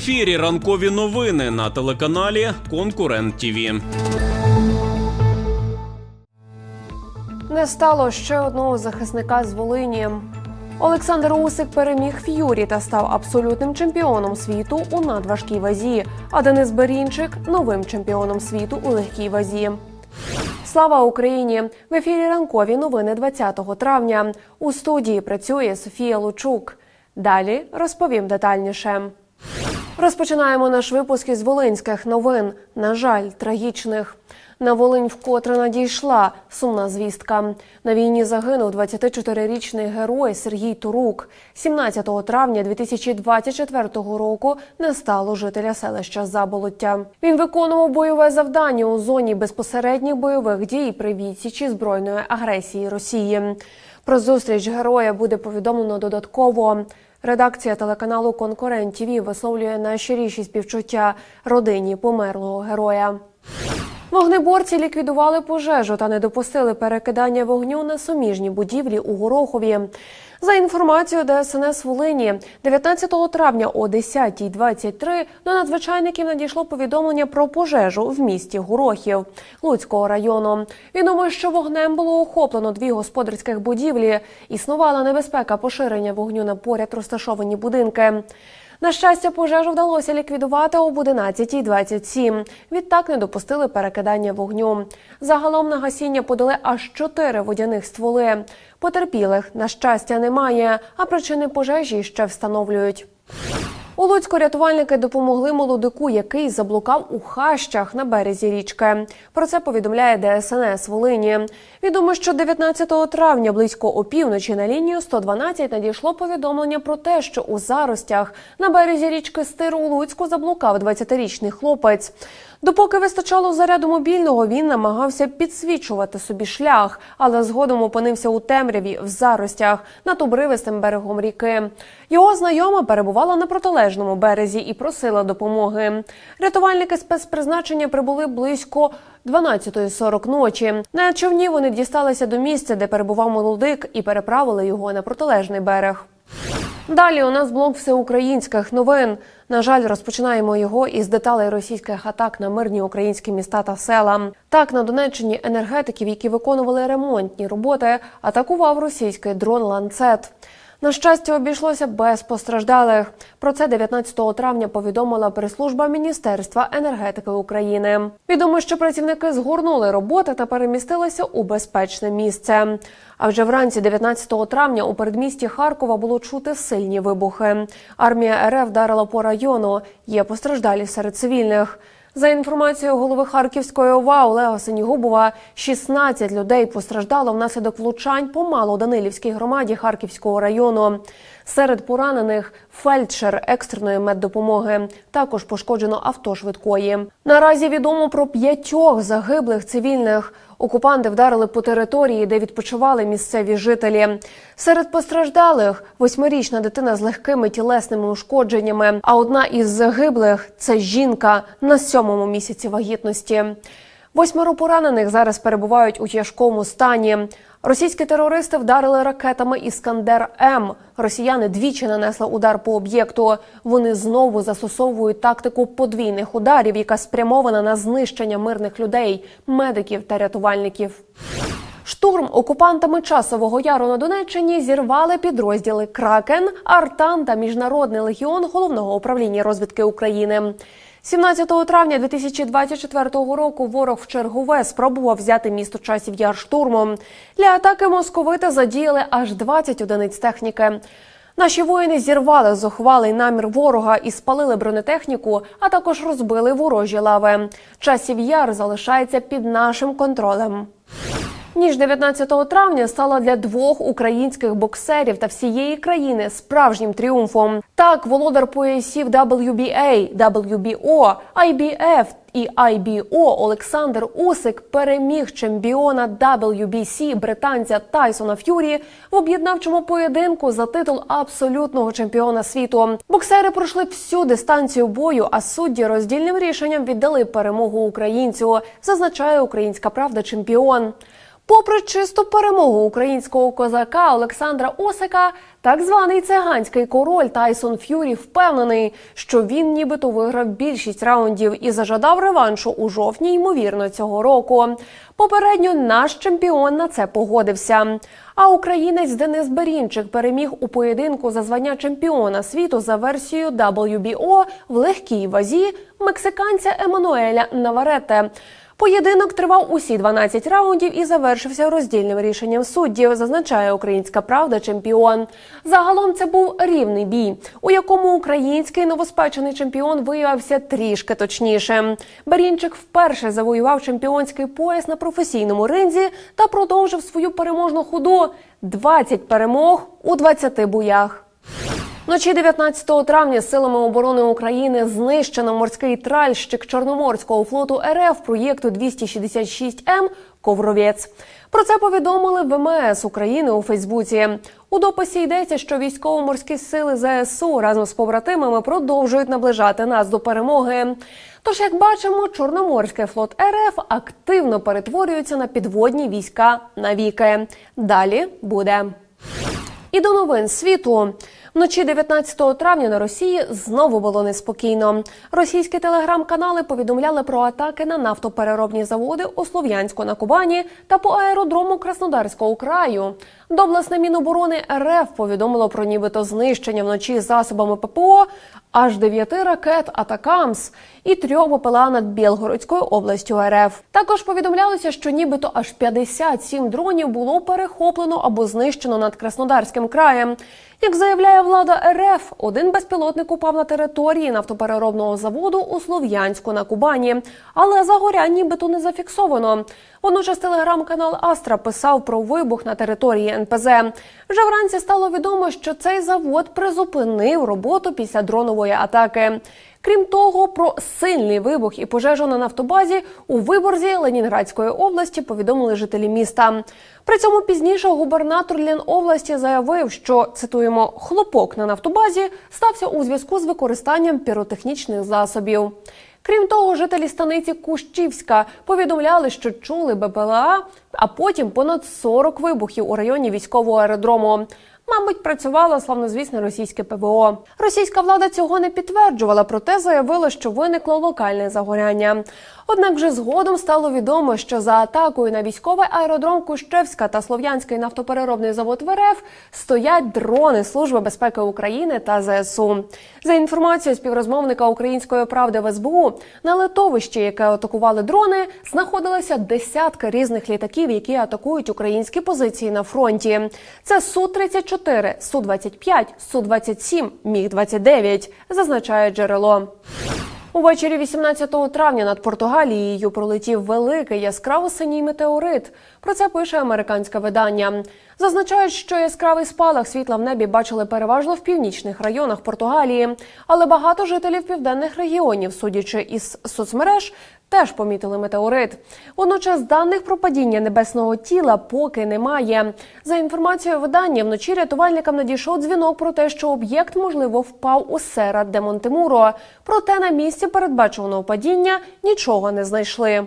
ефірі ранкові новини на телеканалі Конкурент ТІВІ. Не стало ще одного захисника з Волині. Олександр Усик переміг Ф'юрі та став абсолютним чемпіоном світу у надважкій вазі. А Денис Берінчик новим чемпіоном світу у легкій вазі. Слава Україні! В ефірі ранкові новини 20 травня. У студії працює Софія Лучук. Далі розповім детальніше. Розпочинаємо наш випуск із волинських новин. На жаль, трагічних. На Волинь вкотре надійшла сумна звістка. На війні загинув 24-річний герой Сергій Турук. 17 травня 2024 року не стало жителя селища Заболоття. Він виконував бойове завдання у зоні безпосередніх бойових дій при відсічі збройної агресії Росії. Про зустріч героя буде повідомлено додатково. Редакція телеканалу Конкурент ТІВІ висловлює найщиріші співчуття родині померлого героя. Вогнеборці ліквідували пожежу та не допустили перекидання вогню на суміжні будівлі у Горохові. За інформацією ДСНС Волині, 19 травня о 10.23 до надзвичайників надійшло повідомлення про пожежу в місті Горохів Луцького району. Відомо, що вогнем було охоплено дві господарських будівлі. Існувала небезпека поширення вогню на поряд розташовані будинки. На щастя, пожежу вдалося ліквідувати об 11.27. Відтак не допустили перекидання вогню. Загалом на гасіння подали аж чотири водяних стволи. Потерпілих, на щастя, немає, а причини пожежі ще встановлюють. У Луцьку рятувальники допомогли молодику, який заблукав у хащах на березі річки. Про це повідомляє ДСНС Волині. Відомо, що 19 травня близько опівночі на лінію 112 надійшло повідомлення про те, що у заростях на березі річки Стир у Луцьку заблукав 20-річний хлопець. Допоки вистачало заряду мобільного, він намагався підсвічувати собі шлях, але згодом опинився у темряві в заростях над обривистим берегом ріки. Його знайома перебувала на протилежному березі і просила допомоги. Рятувальники спецпризначення прибули близько 12.40 ночі. На човні вони дісталися до місця, де перебував молодик, і переправили його на протилежний берег. Далі у нас блок всеукраїнських новин. На жаль, розпочинаємо його із деталей російських атак на мирні українські міста та села. Так на Донеччині енергетиків, які виконували ремонтні роботи, атакував російський дрон ланцет. На щастя, обійшлося без постраждалих. Про це 19 травня повідомила прес-служба Міністерства енергетики України. Відомо, що працівники згорнули роботи та перемістилися у безпечне місце. А вже вранці 19 травня у передмісті Харкова було чути сильні вибухи. Армія РФ вдарила по району. Є постраждалі серед цивільних. За інформацією голови Харківської ОВА Олега Синігубова, 16 людей постраждало внаслідок влучань по Малоданилівській громаді Харківського району. Серед поранених фельдшер екстреної меддопомоги. Також пошкоджено авто швидкої. Наразі відомо про п'ятьох загиблих цивільних. Окупанти вдарили по території, де відпочивали місцеві жителі. Серед постраждалих восьмирічна дитина з легкими тілесними ушкодженнями. А одна із загиблих це жінка на сьомому місяці вагітності. Восьмеро поранених зараз перебувають у тяжкому стані. Російські терористи вдарили ракетами Іскандер М. Росіяни двічі нанесли удар по об'єкту. Вони знову застосовують тактику подвійних ударів, яка спрямована на знищення мирних людей, медиків та рятувальників. Штурм окупантами часового яру на Донеччині зірвали підрозділи Кракен, Артан та Міжнародний легіон головного управління розвідки України. 17 травня 2024 року ворог в чергове спробував взяти місто часів яр штурмом. Для атаки московити задіяли аж 20 одиниць техніки. Наші воїни зірвали зухвалий намір ворога і спалили бронетехніку, а також розбили ворожі лави. Часів яр залишається під нашим контролем. Ніж 19 травня стала для двох українських боксерів та всієї країни справжнім тріумфом. Так, володар поясів WBA, WBO, IBF і IBO Олександр Усик переміг чемпіона WBC британця Тайсона Ф'юрі в об'єднавчому поєдинку за титул абсолютного чемпіона світу. Боксери пройшли всю дистанцію бою, а судді роздільним рішенням віддали перемогу українцю. Зазначає Українська правда чемпіон. Попри чисту перемогу українського козака Олександра Осика, так званий циганський король Тайсон Ф'юрі впевнений, що він нібито виграв більшість раундів і зажадав реваншу у жовтні, ймовірно, цього року. Попередньо наш чемпіон на це погодився. А українець Денис Берінчик переміг у поєдинку за звання чемпіона світу за версією WBO в легкій вазі мексиканця Еммануеля Наварете. Поєдинок тривав усі 12 раундів і завершився роздільним рішенням суддів, зазначає Українська Правда чемпіон. Загалом це був рівний бій, у якому український новоспечений чемпіон виявився трішки точнішим. Барінчик вперше завоював чемпіонський пояс на професійному ринзі та продовжив свою переможну ходу 20 перемог у 20 боях. Вночі 19 травня силами оборони України знищено морський тральщик Чорноморського флоту РФ проєкту 266М Ковровець. Про це повідомили ВМС України у Фейсбуці. У дописі йдеться, що військово-морські сили ЗСУ разом з побратимами продовжують наближати нас до перемоги. Тож, як бачимо, Чорноморський флот РФ активно перетворюється на підводні війська навіки. Далі буде. І до новин світу. Вночі 19 травня на Росії знову було неспокійно. Російські телеграм-канали повідомляли про атаки на нафтопереробні заводи у Слов'янську на Кубані та по аеродрому Краснодарського краю. Добласне Міноборони РФ повідомило про нібито знищення вночі засобами ППО аж дев'яти ракет Атакамс і трьох БПЛА над Білгородською областю РФ. Також повідомлялося, що нібито аж 57 дронів було перехоплено або знищено над Краснодарським краєм. Як заявляє влада РФ, один безпілотник упав на території нафтопереробного заводу у Слов'янську на Кубані, але загорянь нібито не зафіксовано. Водночас телеграм-канал Астра писав про вибух на території НПЗ. Вже вранці стало відомо, що цей завод призупинив роботу після дронової атаки. Крім того, про сильний вибух і пожежу на нафтобазі у виборзі Ленінградської області повідомили жителі міста. При цьому пізніше губернатор Ленобласті заявив, що цитуємо хлопок на нафтобазі стався у зв'язку з використанням піротехнічних засобів. Крім того, жителі станиці Кущівська повідомляли, що чули БПЛА, а потім понад 40 вибухів у районі військового аеродрому. Мабуть, працювало славнозвісне російське ПВО. Російська влада цього не підтверджувала, проте заявила, що виникло локальне загоряння. Однак вже згодом стало відомо, що за атакою на військовий аеродром Кущевська та Слов'янський нафтопереробний завод в РФ стоять дрони Служби безпеки України та ЗСУ. За інформацією співрозмовника української правди в СБУ, на литовищі, яке атакували дрони, знаходилися десятки різних літаків, які атакують українські позиції на фронті. Це су 34 су 25 су 27 міг 29 зазначає джерело. Увечері 18 травня над Португалією пролетів великий яскраво синій метеорит. Про це пише американське видання. Зазначають, що яскравий спалах світла в небі бачили переважно в північних районах Португалії, але багато жителів південних регіонів, судячи із соцмереж, теж помітили метеорит. Водночас даних про падіння небесного тіла поки немає. За інформацією видання, вночі рятувальникам надійшов дзвінок про те, що об'єкт можливо впав у сера де Монтемуро. Проте на місці передбачуваного падіння нічого не знайшли.